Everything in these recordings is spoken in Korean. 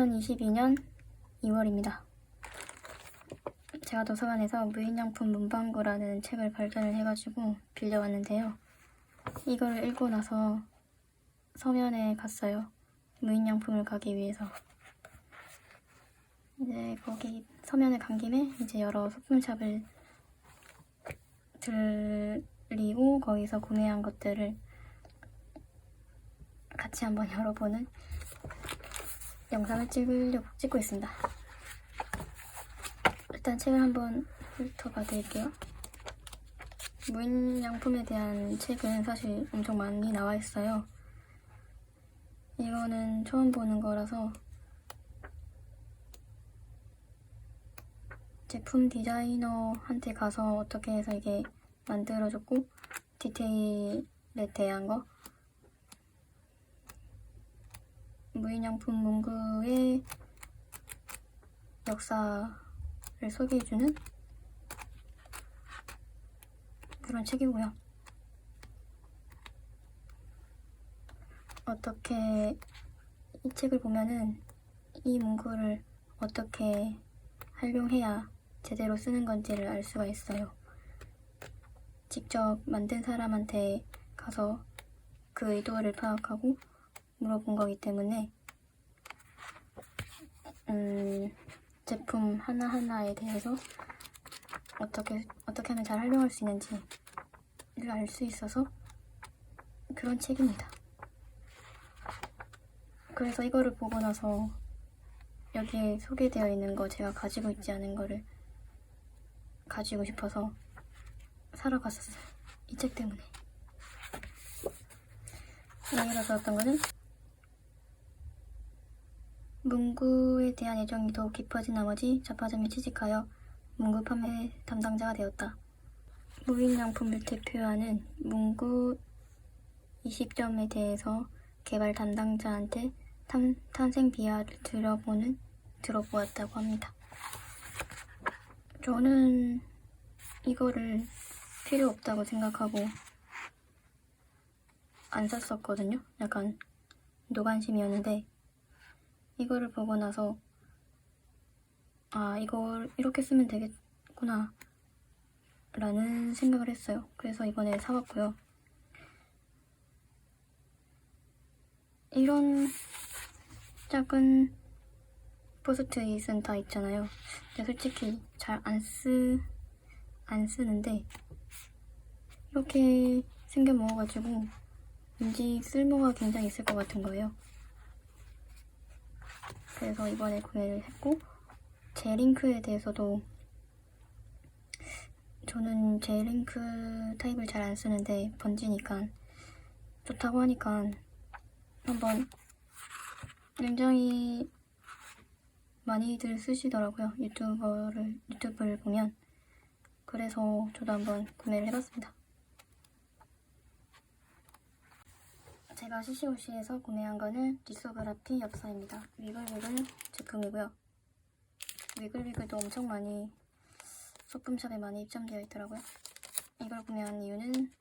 (2022년 2월입니다) 제가 도서관에서 무인양품 문방구라는 책을 발견을 해가지고 빌려왔는데요. 이걸 읽고 나서 서면에 갔어요. 무인양품을 가기 위해서. 이제 거기 서면에 간 김에 이제 여러 소품샵을 들리고 거기서 구매한 것들을 같이 한번 열어보는 영상을 찍으려고 찍고 있습니다. 일단 책을 한번 훑어봐 드릴게요. 무인양품에 대한 책은 사실 엄청 많이 나와 있어요. 이거는 처음 보는 거라서 제품 디자이너한테 가서 어떻게 해서 이게 만들어졌고 디테일에 대한 거 무인양품 문구의 역사를 소개해주는 그런 책이고요. 어떻게 이 책을 보면은 이 문구를 어떻게 활용해야 제대로 쓰는 건지를 알 수가 있어요. 직접 만든 사람한테 가서 그 의도를 파악하고 물어본 거기 때문에 음, 제품 하나하나에 대해서 어떻게 어떻게 하면 잘 활용할 수 있는지를 알 수 있어서 그런 책입니다. 그래서 이거를 보고 나서 여기에 소개되어 있는 거 제가 가지고 있지 않은 거를 가지고 싶어서 사러 갔었어요. 이 책 때문에. 여기서 들었던 거는 문구에 대한 애정이 더욱 깊어진 나머지 자파점에 취직하여 문구 판매 담당자가 되었다. 무인양품을 대표하는 문구 20점에 대해서 개발 담당자한테 탄, 탄생 비하를 들어보는 들어보았다고 합니다. 저는 이거를 필요 없다고 생각하고 안 샀었거든요. 약간 노관심이었는데 이거를 보고 나서 아 이걸 이렇게 쓰면 되겠구나 라는 생각을 했어요. 그래서 이번에 사봤고요. 이런 작은 포스트잇은 다 있잖아요. 근데 솔직히 잘 안 쓰, 안 쓰는데 이렇게 생겨 먹어가지고 왠지 쓸모가 굉장히 있을 것 같은 거예요. 그래서 이번에 구매를 했고 제링크에 대해서도 저는 제링크 타입을 잘 안 쓰는데 번지니까 좋다고 하니까 한번 굉장히 많이들 쓰시더라고요. 유튜버를 유튜브를 보면 그래서 저도 한번 구매를 해봤습니다. 제가 CCOC에서 구매한 거는 리소그라피 엽서입니다. 위글위글 제품이고요. 위글위글도 엄청 많이 소품샵에 많이 입점되어 있더라고요. 이걸 구매한 이유는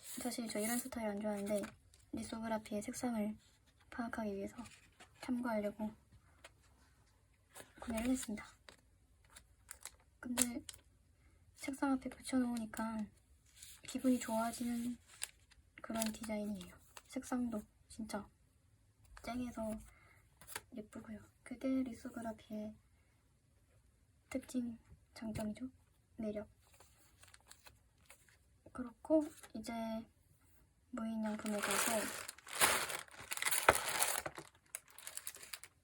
사실 저 이런 스타일 안 좋아하는데 리소그라피의 색상을 파악하기 위해서 참고하려고 구매를 했습니다. 근데 책상 앞에 붙여놓으니까 기분이 좋아지는 그런 디자인이에요. 색상도 진짜 쨍해서 예쁘고요. 그게 리소그라피의 특징, 장점이죠. 매력. 그렇고 이제 무인양품에 가서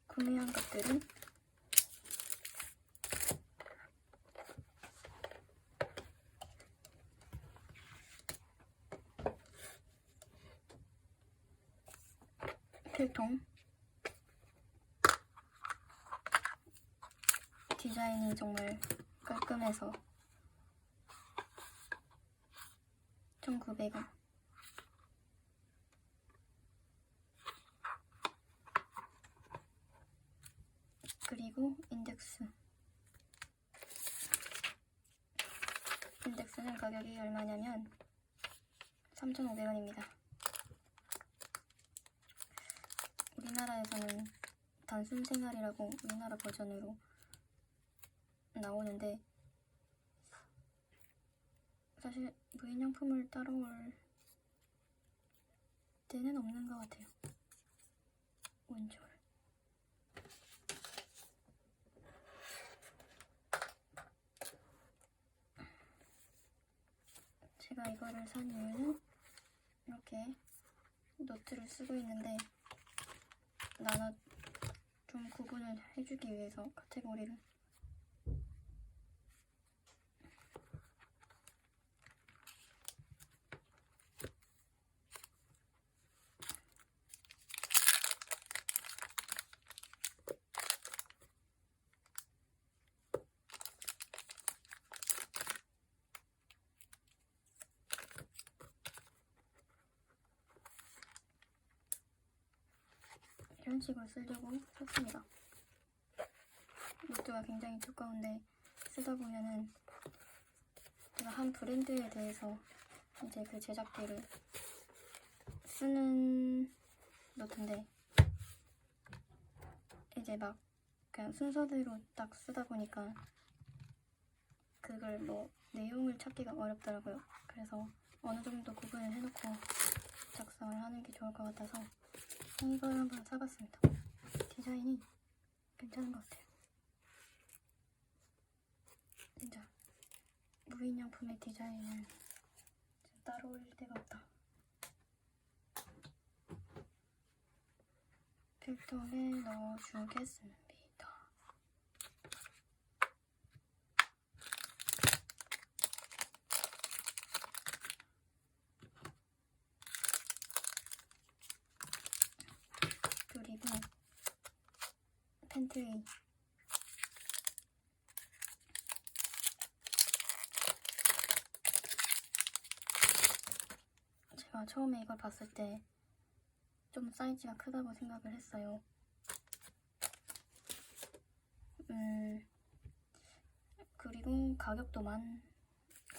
구매한 것들은 필통. 디자인이 정말 깔끔해서 1900원. 그리고 인덱스. 인덱스는 가격이 얼마냐면 3,500원입니다 우리나라에서는 단순 생활이라고 우리나라 버전으로 나오는데 사실 무인양품을 따로 올 때는 없는 것 같아요. 온졸. 제가 이거를 산 이유는 이렇게 노트를 쓰고 있는데 나눠 좀 구분을 해주기 위해서 카테고리를 이런 식으로 쓰려고 샀습니다. 노트가 굉장히 두꺼운데 쓰다 보면은 제가 한 브랜드에 대해서 이제 그 제작비를 쓰는 노트인데 이제 막 그냥 순서대로 딱 쓰다 보니까 그걸 뭐 내용을 찾기가 어렵더라고요. 그래서 어느 정도 구분을 해놓고 작성을 하는 게 좋을 것 같아서 이걸 한번 사봤습니다. 디자인이 괜찮은 것 같아요. 진짜 무인양품의 디자인은 진짜 따로 올릴 데가 없다. 필통에 넣어주겠습니다. 그리고 팬트리 제가 처음에 이걸 봤을 때 좀 사이즈가 크다고 생각을 했어요. 음, 그리고 가격도 만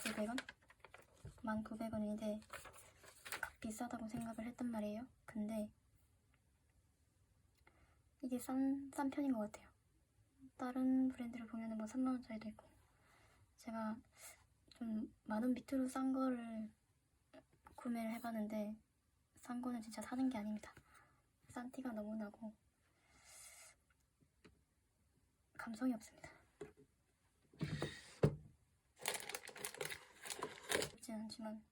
900원? 만 900원인데 비싸다고 생각을 했단 말이에요. 근데 이게 싼, 싼 편인 것 같아요. 다른 브랜드를 보면은 뭐 3만원짜리도 있고. 제가 좀 만 원 밑으로 싼 거를 구매를 해봤는데, 싼 거는 진짜 사는 게 아닙니다. 싼 티가 너무 나고, 감성이 없습니다. 않지만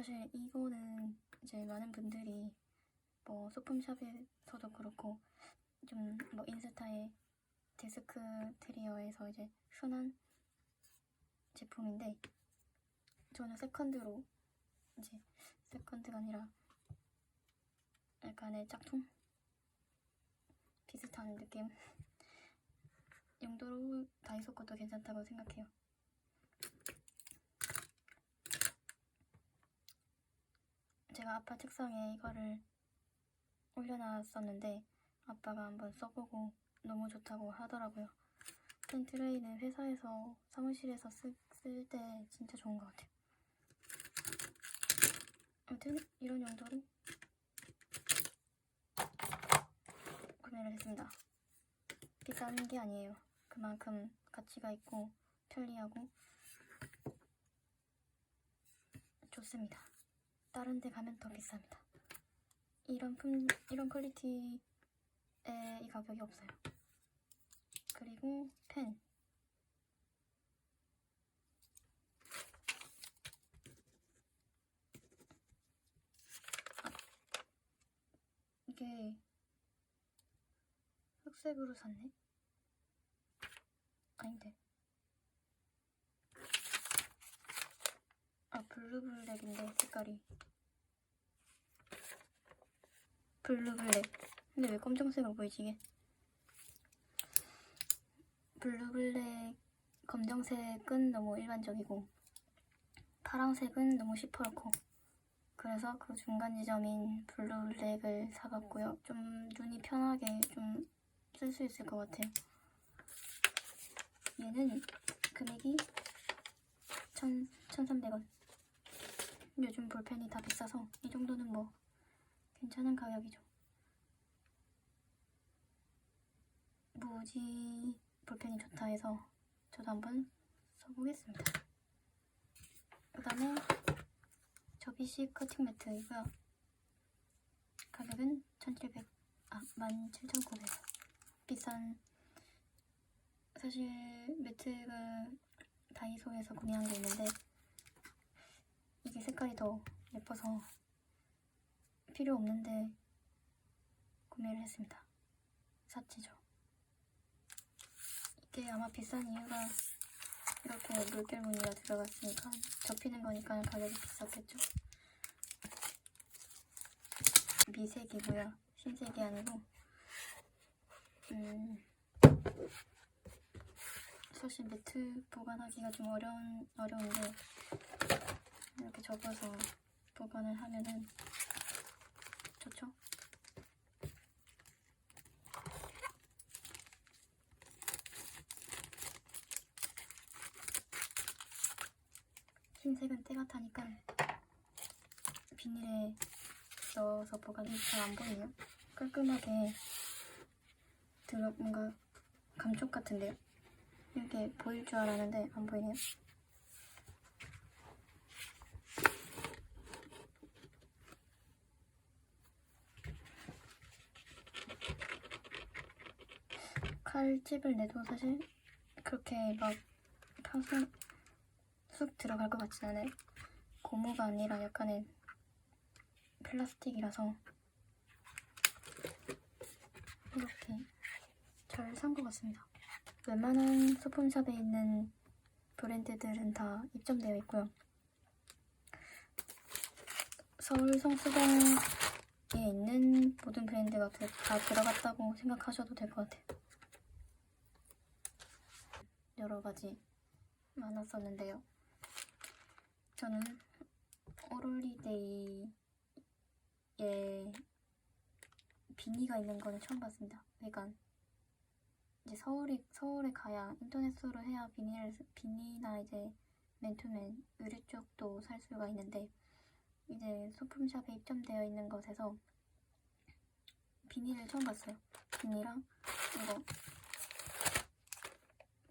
사실 이거는 이제 많은 분들이 뭐 소품샵에서도 그렇고 좀 뭐 인스타에 데스크 테리어에서 이제 흔한 제품인데 저는 세컨드로 이제 세컨드가 아니라 약간의 짝퉁 비슷한 느낌 용도로 다이소 것도 괜찮다고 생각해요. 제가 아빠 책상에 이거를 올려놨었는데 아빠가 한번 써보고 너무 좋다고 하더라고요. 펜 트레이는 회사에서 사무실에서 쓸 때 진짜 좋은 것 같아요. 아무튼 이런 용도로 구매를 했습니다. 비싼 게 아니에요. 그만큼 가치가 있고 편리하고 좋습니다. 다른 데 가면 더 비쌉니다. 이런 품, 이런 퀄리티에 이 가격이 없어요. 그리고 펜. 아, 이게 흑색으로 샀네? 아닌데. 아, 블루블랙인데, 색깔이. 블루블랙. 근데 왜 검정색으로 보이지, 이게? 블루블랙, 검정색은 너무 일반적이고, 파란색은 너무 시퍼렇고, 그래서 그 중간 지점인 블루블랙을 사봤고요. 좀 눈이 편하게 좀 쓸 수 있을 것 같아요. 얘는 금액이 1 1,300원. 요즘 볼펜이 다 비싸서 이 정도는 뭐 괜찮은 가격이죠. 무지 볼펜이 좋다 해서 저도 한번 써보겠습니다. 그 다음에 접이식 커팅 매트이고요. 가격은 1,700, 아, 17,900원. 비싼 사실 매트가 다이소에서 구매한 게 있는데 이게 색깔이 더 예뻐서 필요 없는데 구매를 했습니다. 사치죠. 이게 아마 비싼 이유가 이렇게 물결 무늬가 들어갔으니까 접히는 거니까 가격이 비쌌겠죠. 미색이고요. 신색이 아니고 음, 사실 매트 보관하기가 좀 어려운, 어려운데 이렇게 접어서 보관을 하면은 좋죠? 타니까 비닐에 넣어서 보관이 잘 안 보이네요. 깔끔하게 들어 뭔가 감촉 같은데요. 이렇게 보일 줄 알았는데 안 보이네요. 칼집을 내도 사실 그렇게 막 파손 쑥 들어갈 것 같진 않아요. 고무가 아니라 약간의 플라스틱이라서 이렇게 잘 산 것 같습니다. 웬만한 소품샵에 있는 브랜드들은 다 입점되어 있고요. 서울 성수동에 있는 모든 브랜드가 다 들어갔다고 생각하셔도 될 것 같아요. 여러 가지 많았었는데요. 저는 오롤리데이에 비니가 있는 거는 처음 봤습니다. 그러니까 이제 서울에 서울에 가야 인터넷으로 해야 비니를 비니나 이제 맨투맨 의류 쪽도 살 수가 있는데 이제 소품샵에 입점되어 있는 것에서 비니를 처음 봤어요. 비니랑 이거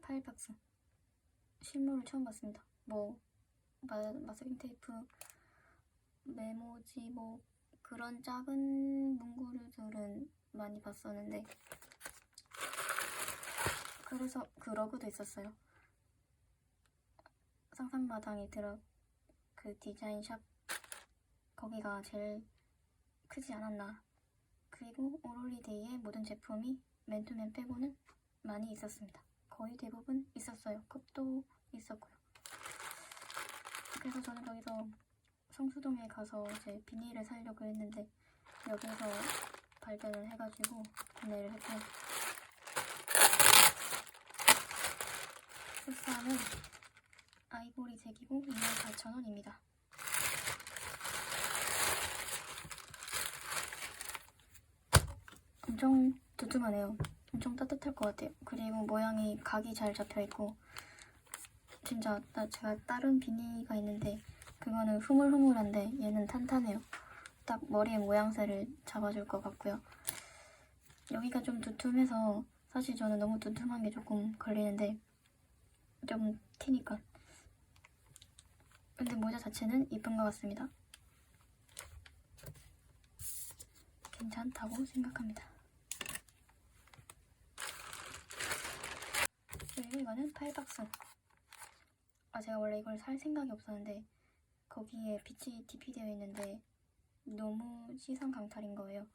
파일 박스 실물을 처음 봤습니다. 뭐 마, 마스킹 테이프, 메모지 뭐 그런 작은 문구류들은 많이 봤었는데 그래서 그 러그도 있었어요. 상상마당에 들어 그 디자인 샵 거기가 제일 크지 않았나. 그리고 오롤리데이의 모든 제품이 맨투맨 빼고는 많이 있었습니다. 거의 대부분 있었어요. 컵도 있었고요. 그래서 저는 여기서 성수동에 가서 이제 비닐을 사려고 했는데 여기서 발견을 해가지고 구매를 했고요. 색상은 아이보리 색이고 24,000원입니다. 엄청 두툼하네요. 엄청 따뜻할 것 같아요. 그리고 모양이 각이 잘 잡혀 있고 진짜 나 제가 다른 비니가 있는데 그거는 흐물흐물한데 얘는 탄탄해요. 딱 머리의 모양새를 잡아줄 것 같고요. 여기가 좀 두툼해서 사실 저는 너무 두툼한 게 조금 걸리는데 좀 튀니까. 근데 모자 자체는 이쁜 것 같습니다. 괜찮다고 생각합니다. 그리고 이거는 팔박스. 아 제가 원래 이걸 살 생각이 없었는데 거기에 빛이 DP 되어 있는데 너무 시선 강탈인 거예요.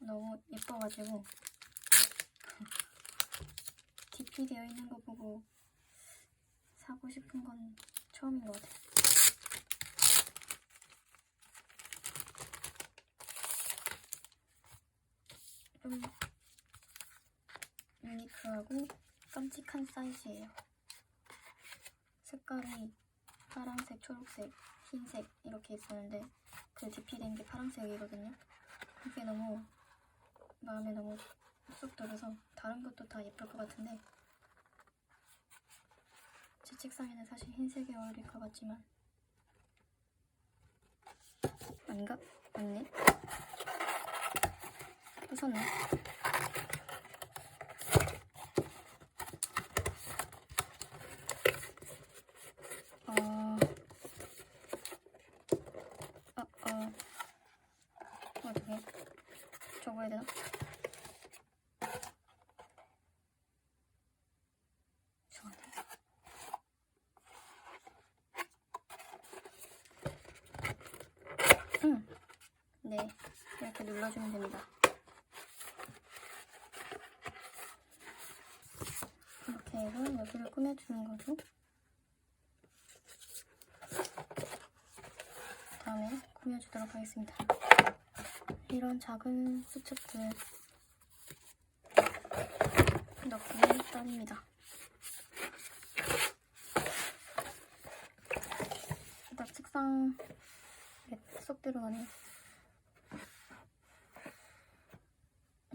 너무 예뻐가지고 DP 되어 있는 거 보고 사고 싶은 건 처음인 것 같아요. 좀 유니크하고 깜찍한 사이즈예요. 색깔이 파란색, 초록색, 흰색 이렇게 있었는데 그 DP된 게 파란색이거든요. 그게 너무 마음에 너무 쏙 들어서 다른 것도 다 예쁠 것 같은데 제 책상에는 사실 흰색이 어울릴 것 같지만 아닌가? 맞네. 부쉈네. 어, 어, 어, 어떻게 적어야 되나? 음, 네, 이렇게 눌러주면 됩니다. 이렇게 해서 여기를 꾸며주는 거죠. 다음에 꾸며주도록 하겠습니다. 이런 작은 수첩들 넣기 딱입니다. 일단 책상 쏙 들어가네요.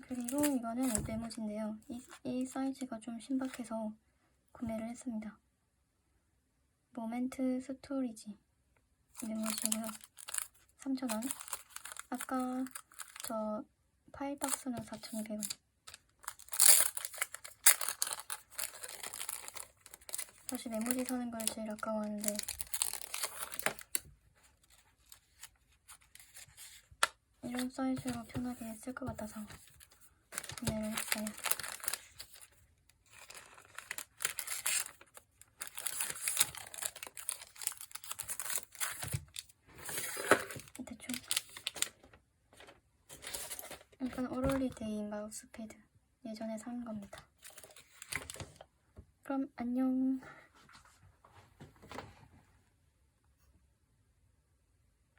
그리고 이거는 메모지인데요. 이, 이 사이즈가 좀 신박해서 구매를 했습니다. 모멘트 스토리지 메모지고요. 3,000원. 아까 저 파일 박스는 4,200원. 사실 메모지 사는 걸 제일 아까워하는데 이런 사이즈로 편하게 쓸 것 같아서 구매를 했어요. 대충 이건 오롤리데이 마우 스패드 예전에 산 겁니다. 그럼 안녕.